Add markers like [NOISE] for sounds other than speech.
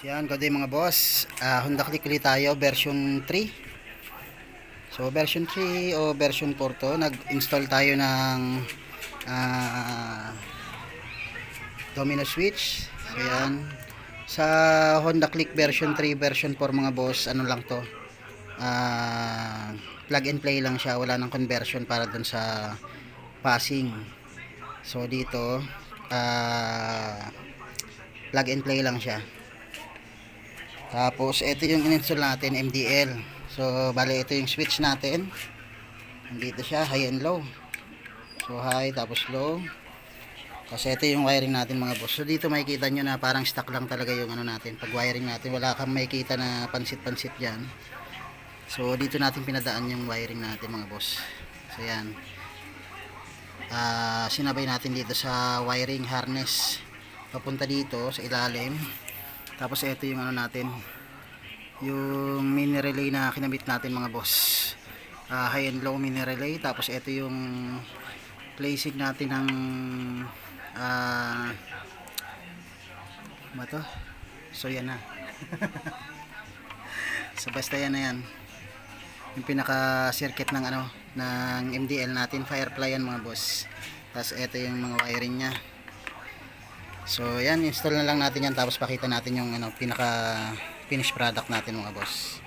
So yan, good day mga boss. Ah, Honda Click ulit tayo, version 3. So version 3 o version 4 to, nag-install tayo ng ah, domino switch. So yan. Sa Honda Click version 3, version 4 mga boss, ano lang to. Ah, plug and play lang siya, wala nang conversion para dun sa passing. So dito, ah, plug and play lang siya. Tapos, ito yung in-install natin, MDL. So, bale, ito yung switch natin. Nandito siya, high and low. So, high, tapos low. Kasi ito yung wiring natin mga boss. So, dito makikita nyo na parang stock lang talaga yung ano natin. Pag wiring natin, wala kang makikita na pansit-pansit dyan. So, dito natin pinadaan yung wiring natin mga boss. So, yan. Ah, sinabay natin dito sa wiring harness. Papunta dito sa ilalim. Tapos ito yung ano natin, yung mini relay na kinabit natin mga boss. Ah, high and low mini relay. Tapos ito yung placing natin ng ano ba to? So yan na. [LAUGHS] so basta yan na yan. Yung pinaka circuit ng ano ng MDL natin, Firefly yan mga boss. Tapos ito yung mga wiring niya. So, yan, install na lang natin yan tapos pakita natin yung ano, pinaka finished product natin mga boss.